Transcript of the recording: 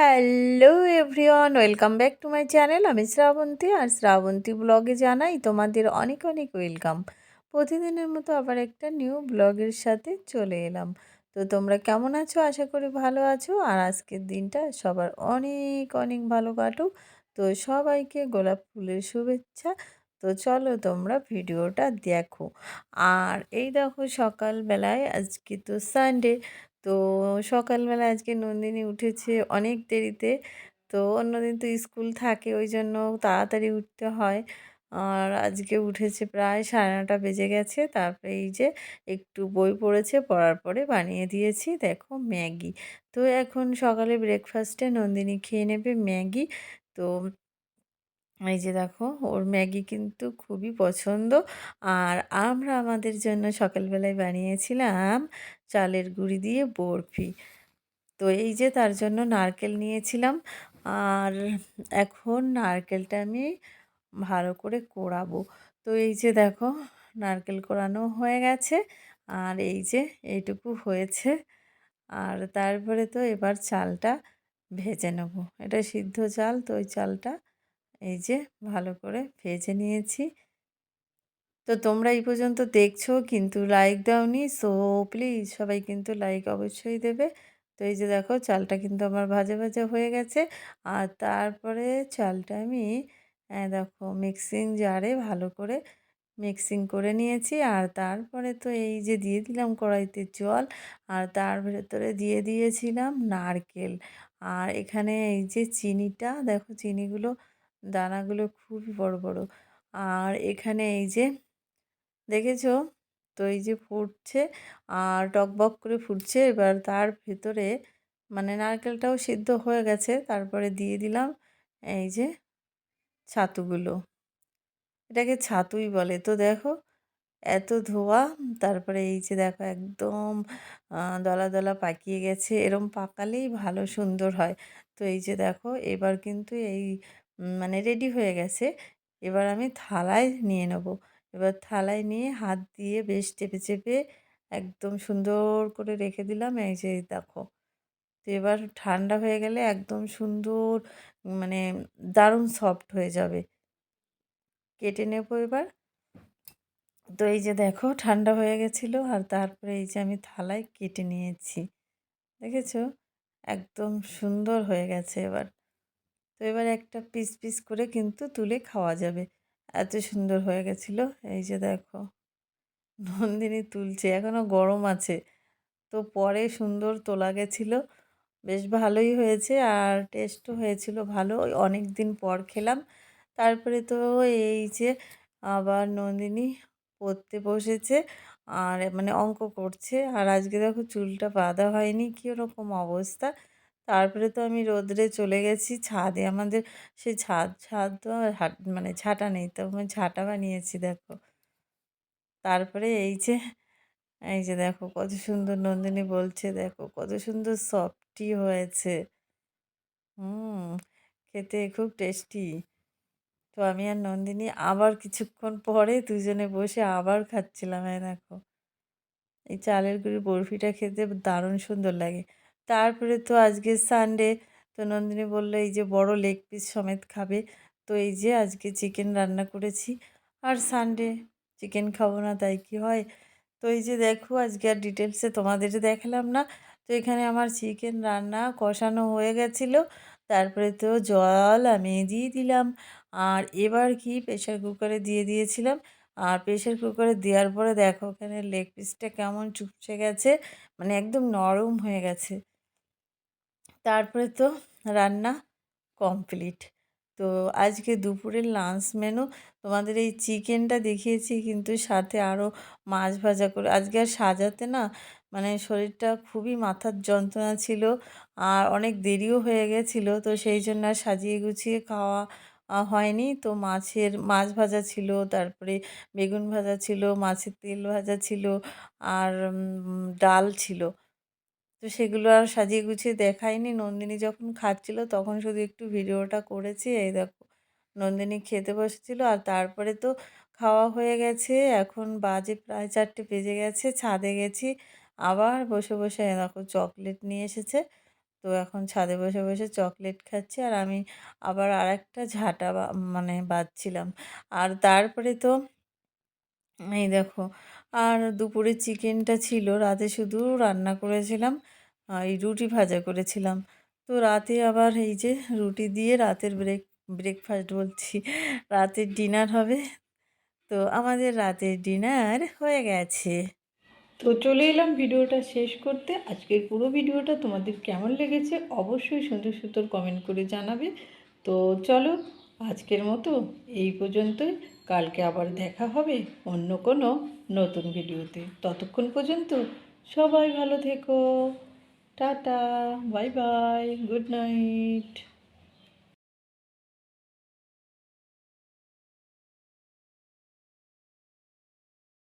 Hello everyone welcome back to my channel আমি শ্রাবন্তী আর শ্রাবন্তী ব্লগে জানাই তোমাদের অনেক অনেক ওয়েলকাম প্রতিদিনের মতো আবার একটা নিউ ব্লগের সাথে চলে এলাম। তো তোমরা কেমন আছো? আশা করি ভালো আছো। আর আজকের দিনটা সবার অনেক অনেক ভালো কাটুক। তো সবাইকে গোলাপ ফুলের শুভেচ্ছা। তো চলো তোমরা ভিডিওটা দেখো। আর এই দেখো সকালবেলায়, আজকে তো সানডে তো সকালবেলা আজকে নন্দিনী উঠেছে অনেক দেরিতে। তো অন্যদিন তো স্কুল থাকে, ওই জন্য তাড়াতাড়ি উঠতে হয়। আর আজকে উঠেছে প্রায় সাড়ে নটা বেজে গেছে। তারপরে এই যে একটু বই পড়েছে, পড়ার পরে বানিয়ে দিয়েছি, দেখো ম্যাগি। তো এখন সকালে ব্রেকফাস্টে নন্দিনী খেয়ে নেবে ম্যাগি। তো এই যে দেখো, ওর ম্যাগি কিন্তু খুবই পছন্দ। আর আমরা আমাদের জন্য সকালবেলায় বানিয়েছিলাম চালের গুঁড়ি দিয়ে বরফি। তো এই যে তার জন্য নারকেল নিয়েছিলাম। আর এখন নারকেলটা আমি ভালো করে কোড়াবো। তো এই যে দেখো, নারকেল কোড়ানো হয়ে গেছে। আর এই যে এইটুকু হয়েছে। আর তারপরে তো এবার চালটা ভেজে নেব। এটা সিদ্ধ চাল, তো ওই চালটা এই যে ভালো করে ভেজে নিয়েছি। তো তোমরা এই পর্যন্ত দেখছ কিন্তু লাইক দাওনি সো প্লিজ সবাই কিন্তু লাইক অবশ্যই দেবে। তো এই যে দেখো চালটা কিন্তু আমার ভাজা ভাজা হয়ে গেছে। আর তারপরে চালটা আমি দেখো মিক্সিং জারে ভালো করে মিক্সিং করে নিয়েছি। আর তারপরে তো এই যে দিয়ে দিলাম কড়াইতে জল, আর তার ভেতরে দিয়ে দিয়েছিলাম নারকেল। আর এখানে এই যে চিনিটা, দেখো চিনিগুলো দানাগুলো খুবই বড় বড়। আর এখানে এই যে, দেখেছ? তো এই যে ফুটছে, আর টকবক করে ফুটছে। এবার তার ভেতরে মানে নারকেলটাও সিদ্ধ হয়ে গেছে। তারপরে দিয়ে দিলাম এই যে ছাতুগুলো। এটাকে ছাতুই বলে। তো দেখো, এত ধোয়া। তারপরে এই যে দেখো, একদম দলা দলা পাকিয়ে গেছে। এরম পাকালেই ভালো সুন্দর হয়। তো এই যে দেখো, এবার কিন্তু এই মানে রেডি হয়ে গেছে। এবার আমি থালায় নিয়ে নেব। এবার থালায় নিয়ে হাত দিয়ে বেশ চেপে চেপে একদম সুন্দর করে রেখে দিলাম। এই যে দেখো, তো এবার ঠান্ডা হয়ে গেলে একদম সুন্দর মানে দারুণ সফট হয়ে যাবে। কেটে নেব এবার। তো এই যে দেখো, ঠান্ডা হয়ে গেছিল আর তারপরে এই যে আমি থালায় কেটে নিয়েছি। দেখেছ? একদম সুন্দর হয়ে গেছে এবার। তো এবার একটা পিস পিস করে কিন্তু তুলে খাওয়া যাবে। এত সুন্দর হয়ে গেছিল। এই যে দেখো, নন্দিনী তুলছে এখনও গরম আছে। তো পরে সুন্দর তোলা গেছিল। বেশ ভালোই হয়েছে আর টেস্টও হয়েছিল ভালো। অনেক দিন পর খেলাম। তারপরে তো এই যে আবার নন্দিনী পড়তে বসেছে আর মানে অঙ্ক করছে। আর আজকে দেখো চুলটা বাঁধা হয়নি, কীরকম অবস্থা। তারপরে তো আমি রোদ্রে চলে গেছি ছাদে। আমাদের সে ছাদ ছাদ তো হাট মানে ঝাঁটা নেই তো আমি ঝাঁটা বানিয়েছি, দেখো। তারপরে এই যে এই যে দেখো কত সুন্দর নন্দিনী বলছে, দেখো কত সুন্দর সফটি হয়েছে। হুম, খেতে খুব টেস্টি তো আমি আর নন্দিনী আবার কিছুক্ষণ পরে দুজনে বসে আবার খাচ্ছিলাম হ্যাঁ দেখো। এই চালের গুঁড়ি বরফিটা খেতে দারুণ সুন্দর লাগে। তারপরে তো আজকে সানডে তো নন্দিনী বলল, এই যে বড় লেগ পিস সমেত খাবে। তো এই যে আজকে চিকেন রান্না করেছি। আর সানডে চিকেন খাব না, তাই কি হয়? তো এই যে দেখো, আজকে আর ডিটেলসে তোমাদের দেখালাম না। তো এখানে আমার চিকেন রান্না কষানো হয়ে গেছিল। তারপরে তো জল আমি দিয়ে দিলাম। আর এবার কি? প্রেশার কুকারে দিয়ে দিয়েছিলাম। আর প্রেশার কুকারে দেওয়ার পরে দেখো ওখানে লেগ পিসটা কেমন চুপসে গেছে। মানে একদম নরম হয়ে গেছে। তারপরে তো রান্না কমপ্লিট তো আজকে দুপুরের লাঞ্চ মেনু তোমাদের এই চিকেনটা দেখিয়েছি কিন্তু সাথে আরও মাছ ভাজা করে, আজকে আর সাজাতে না মানে শরীরটা খুবই মাথার যন্ত্রণা ছিল আর অনেক দেরিও হয়ে গেছিল, তো সেই জন্য আর সাজিয়ে গুছিয়ে খাওয়া হয়নি। তো মাছের, মাছ ভাজা ছিল, তারপরে বেগুন ভাজা ছিল, মাছের তেল ভাজা ছিল আর ডাল ছিল। তো সেগুলো আর সাজিয়ে গুছিয়ে দেখায়নি নন্দিনী যখন খাচ্ছিল তখন শুধু একটু ভিডিওটা করেছি। এই দেখো, নন্দিনী খেতে বসেছিল আর তারপরে তো খাওয়া হয়ে গেছে। এখন বাজে প্রায় চারটে বেজে গেছে, ছাদে গেছি। আবার বসে বসে দেখো চকলেট নিয়ে এসেছে। তো এখন ছাদে বসে বসে চকলেট খাচ্ছি আর আমি আবার আরেকটা ঝাঁটা বা- মানে বাজছিলাম। আর তারপরে তো, এই দেখো আর দুপুরে চিকেনটা ছিল, রাতে শুধু রান্না করেছিলাম এই রুটি ভাজা করেছিলাম। তো রাতে আবার এই যে রুটি দিয়ে রাতের ব্রেক, ব্রেকফাস্ট বলছি, রাতের ডিনার হবে। তো আমাদের রাতের ডিনার হয়ে গেছে। তো চলে এলাম ভিডিওটা শেষ করতে। আজকের পুরো ভিডিওটা তোমাদের কেমন লেগেছে অবশ্যই সুন্দর সুন্দর কমেন্ট করে জানাবে। তো চলো আজকের মতো এই পর্যন্তই। কালকে আবার দেখা হবে অন্য কোনো নতুন ভিডিওতে। ততক্ষণ পর্যন্ত সবাই ভালো থেকো। Tata, bye bye, good night.